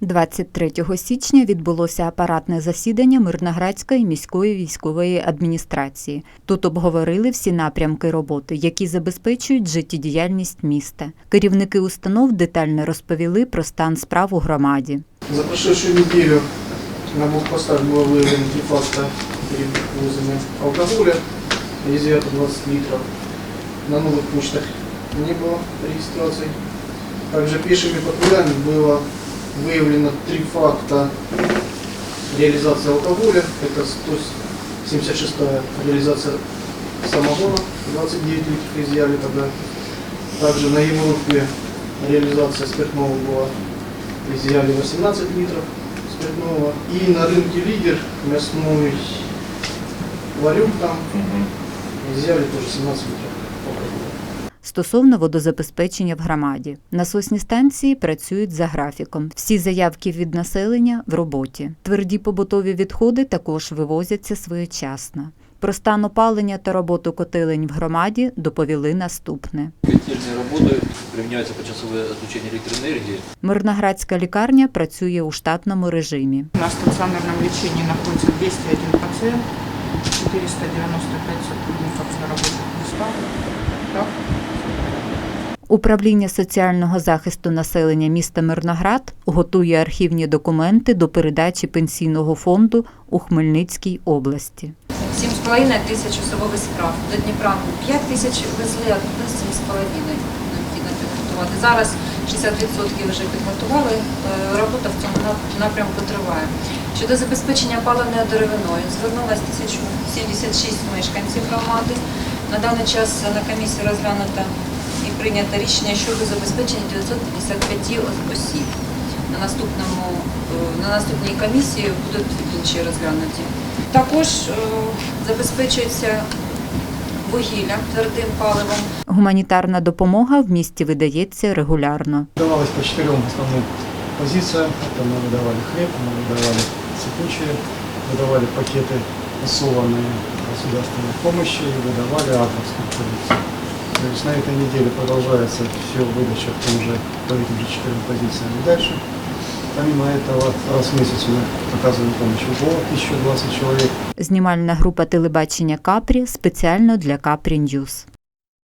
23 січня відбулося апаратне засідання Мирноградської міської військової адміністрації. Тут обговорили всі напрямки роботи, які забезпечують життєдіяльність міста. Керівники установ детально розповіли про стан справ у громаді. За прошедшую неделю на блокпостах было выявлено три факта перевозами алкоголя, изъято 20 литров. На новых почтах не было регистрации. Также пешими патрулями было выявлено три факта реализации алкоголя. Это 176-я реализация самогона, 29 литров изъяли тогда. Также на Европе реализация спиртного была изъяли 18 литров спиртного. И на рынке лидер мясной ларек там изъяли тоже 17 литров алкоголя. Стосовно водозабезпечення в громаді, насосні станції працюють за графіком. Всі заявки від населення в роботі. Тверді побутові відходи також вивозяться своєчасно. Про стан опалення та роботу котелень в громаді доповіли наступне. Котельные работают, применяется почасовое отключение электроэнергии. Мирноградська лікарня працює у штатному режимі. На стационарном лечении находится 201 пациент, 495 сотрудников на рабочих местах. Так? Управління соціального захисту населення міста Мирноград готує архівні документи до передачі пенсійного фонду у Хмельницькій області. 7,5 тисяч особових справ. До Дніпра 5 тисяч везли, а туди 7,5 необхідно підготувати. Зараз 60% вже підготували. Е, Робота в цьому напрямку триває. Щодо забезпечення опаленою деревиною, звернулось 1076 мешканців громади. На даний час на комісії розглянуто і прийнято рішення щодо забезпечення 955 ос- осіб. На наступному е, на наступній комісії будуть інші розглянуті. Також е, забезпечується вугілля твердим паливом. Гуманітарна допомога в місті видається регулярно. Давалось по четырем основным позициям. Это мы выдавали хлеб, мы выдавали сыпучие, выдавали пакеты массованной государственной помощи и выдавали атомскую продукцию. То есть на этой неделе продолжается все выдача в том же, по этим же четырем позициям и дальше. Помимо этого, раз в месяц мы оказываем помощь УБО, 1020 человек. Знімальна група телебачення Капрі спеціально для Капрі Ньюз.